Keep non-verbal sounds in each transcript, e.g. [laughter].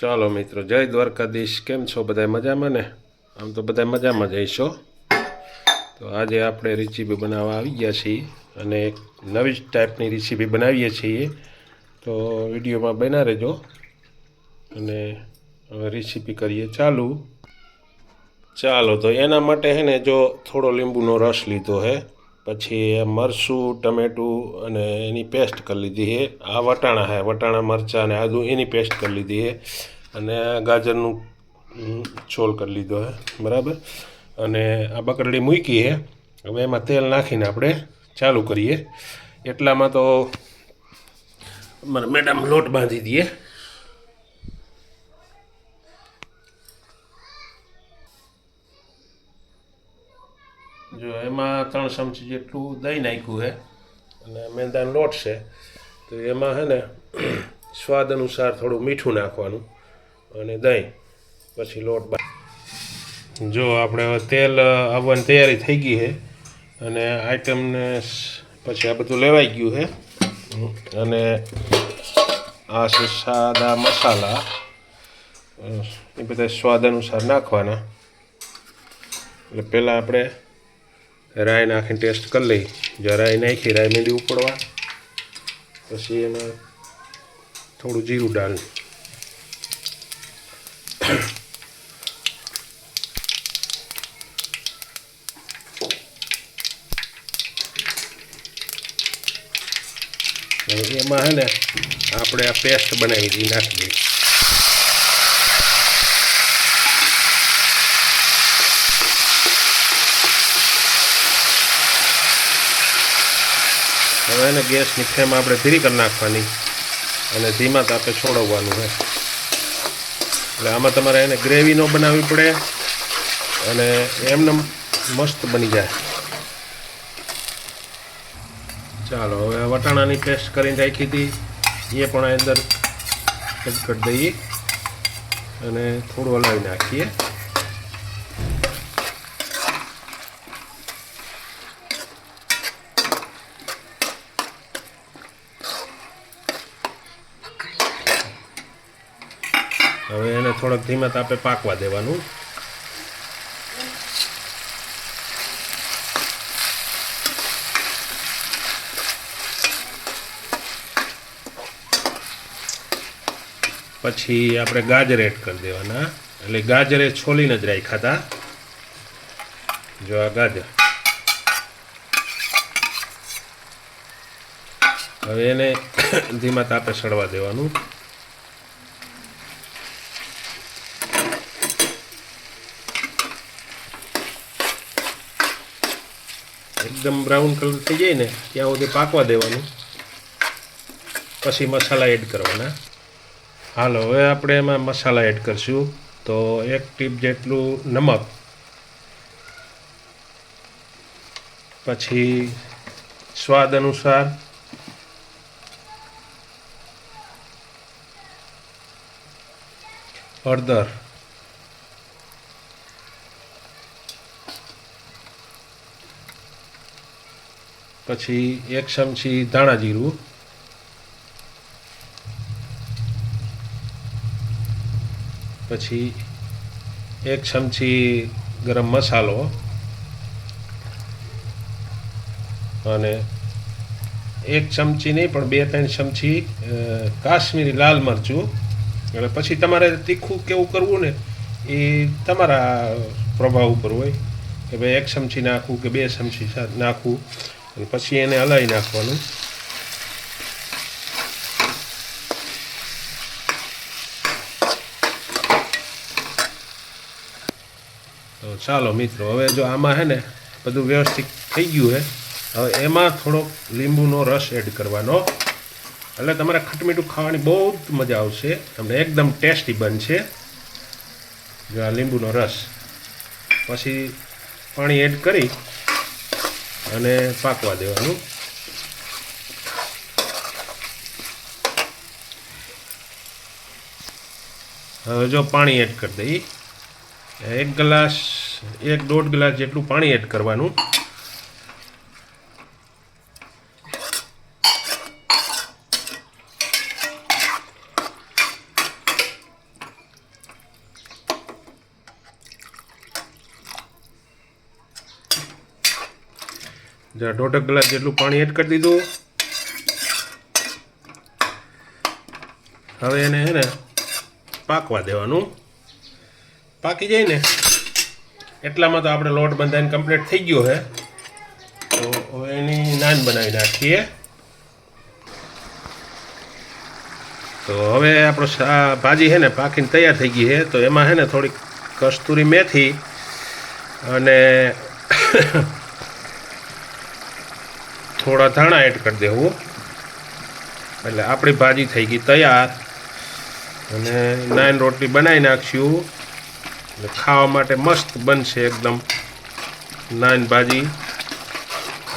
ચાલો મિત્રો, જય દ્વારકાધીશ. કેમ છો બધા મજામાં ને? આમ તો બધા મજામાં જઈશો તો આજે આપણે રેસીપી બનાવવા આવી ગયા છીએ અને એક નવી જ ટાઈપની રેસીપી બનાવીએ છીએ. તો વિડીયોમાં બના રહેજો. અને હવે રેસીપી કરીએ ચાલુ. ચાલો, તો એના માટે હે ને જો થોડો લીંબુનો રસ લીધો હે. પછી મરચું, ટમેટું અને એની પેસ્ટ કરી લીધી છે. આ વટાણા હે વટાણા, મરચાં અને આદુ એની પેસ્ટ કરી લીધી છે. અને ગાજરનું છોલ કરી લીધો હે બરાબર? અને આ બકરડી મૂકી છે. હવે એમાં તેલ નાખીને આપણે ચાલુ કરીએ. એટલામાં તો મારા મેડમ લોટ બાંધી દઈએ જો એમાં ત્રણ ચમચી જેટલું દહીં નાખ્યું છે અને મેંદાનો લોટ છે, તો એમાં છે ને [clears throat] સ્વાદ અનુસાર થોડું મીઠું નાખવાનું અને દહીં, પછી લોટ જો આપણે તેલ આવવાની તૈયારી થઈ ગઈ છે અને આઈટમને પછી આ બધું લેવાઈ ગયું છે અને આ છે સાદા મસાલા એ બધા સ્વાદ અનુસાર નાખવાના. એટલે પહેલાં આપણે રાઈ નાખીને ટેસ્ટ કરી લઈ. જો રાય નાખી, રાય મેંદી ઉપડવા. પછી એમાં થોડું જીરું ડાલ એમાં હે ને, આપણે આ પેસ્ટ બનાવી ઈ નાખી દઈએ હવે એને ગેસની ફ્લેમ આપણે ધીરી કરી નાખવાની. અને ધીમા તાપે છોડવવાનું છે એટલે આમાં તમારે એને ગ્રેવી ન બનાવવી પડે અને એમને મસ્ત બની જાય. ચાલો, હવે વટાણાની પેસ્ટ કરીને રાખી હતી. એ પણ અંદર કટ દઈએ. અને થોડું હલાવી નાખીએ. હવે એને થોડોક ધીમા તાપે પાકવા દેવાનું. પછી આપણે ગાજર એડ કરી દેવાના. એટલે ગાજરે છોલીને જ રાખ્યા હતા. જો આ ગાજર. હવે એને ધીમા તાપે સડવા દેવાનું. એકદમ બ્રાઉન કલર થઈ જાય ને, ત્યાં સુધી પાકવા દેવાનું. પછી મસાલા એડ કરવાના. હાલો, હવે આપણે એમાં મસાલા એડ કરશું. તો એક ટીપ જેટલું નમક. પછી સ્વાદ અનુસાર હળદર. પછી એક ચમચી ધાણા જીરું. પછી એક ચમચી ગરમ મસાલો. અને એક ચમચી નહીં, પણ બે ત્રણ ચમચી કાશ્મીરી લાલ મરચું. એટલે પછી તમારે તીખું કેવું કરવું ને, એ તમારા પ્રભાવ ઉપર હોય. કે ભાઈ એક ચમચી નાખવું કે બે ચમચી નાખવું અને પછી એને હલાવી નાખવાનું. તો ચાલો મિત્રો, હવે જો આમાં હે ને બધું વ્યવસ્થિત થઈ ગયું હે, હવે એમાં થોડોક લીંબુનો રસ એડ કરવાનો. એટલે તમારે ખટમીઠું ખાવાની બહુ જ મજા આવશે. તમને એકદમ ટેસ્ટી બનશે. જો આ લીંબુનો રસ. પછી પાણી એડ કરી અને પાકવા દેવાનું. હવે જો પાણી એડ કરી દઈએ. એક ગ્લાસ, એક દોઢ ગ્લાસ જેટલું પાણી એડ કરવાનું. જ્યાં દોઢક ગ્લાસ જેટલું પાણી એડ કરી દીધું. હવે એને હે ને પાકવા દેવાનું. પાકી જાય ને, એટલામાં તો આપણે લોટ બંધાઈને કમ્પ્લીટ થઈ ગયો છે. તો હવે એની નાન બનાવી નાખીએ. તો હવે આપણો ભાજી છે ને પાકીને તૈયાર થઈ ગઈ છે. તો એમાં છે ને થોડીક કસ્તુરી મેથી અને થોડા ધાણા એડ કરી દેવું એટલે આપણી ભાજી થઈ ગઈ તૈયાર. અને નાન રોટલી બનાવી નાખશું. એટલે ખાવા માટે મસ્ત બનશે એકદમ નાન ભાજી.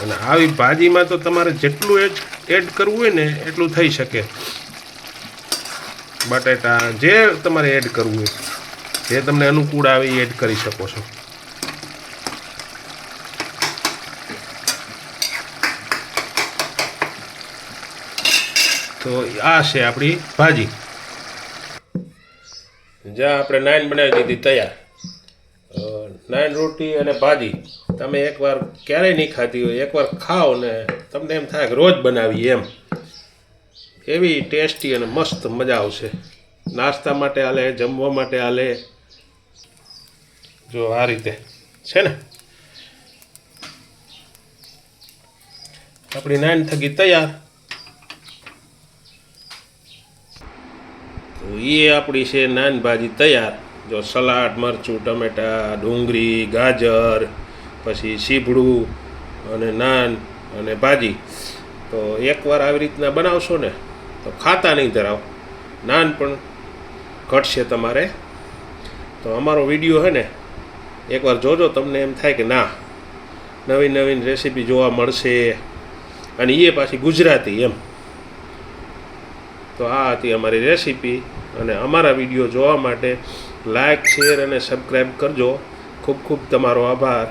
અને આવી ભાજીમાં તો તમારે જેટલું એડ એડ કરવું હોય ને એટલું થઈ શકે. બટેટા જે તમારે એડ કરવું હોય. જે તમને અનુકૂળ આવે એ એડ કરી શકો છો. તો આ છે આપણી ભાજી. જ્યાં આપણે નાન બનાવી દીધી તૈયાર. નાન રોટી અને ભાજી. તમે એકવાર ક્યારેય નહીં ખાધી હોય, એકવાર ખાઓ ને તમને એમ થાય કે રોજ બનાવી એમ. એવી ટેસ્ટી અને મસ્ત મજા આવશે. નાસ્તા માટે હાલે જમવા માટે હાલે જો આ રીતે. છે ને? આપણી નાન થકી તૈયાર. એ આપણી છે નાન ભાજી તૈયાર. જો સલાડ, મરચું, ટમેટા, ડુંગળી, ગાજર, પછી સીભડું અને નાન અને ભાજી. તો એકવાર આવી રીતના બનાવશો ને, તો ખાતા નહીં ધરાવ. નાન પણ ઘટશે તમારે. તો અમારો વીડિયો છે ને, એકવાર જોજો તમને એમ થાય કે ના નવીન નવીન રેસીપી જોવા મળશે. અને એ પાછી ગુજરાતી એમ. તો આ હતી અમારી રેસીપી અને અમારા વીડિયો જોવા માટે લાઇક શેર અને સબસ્ક્રાઈબ કરજો. ખૂબ ખૂબ તમારો આભાર.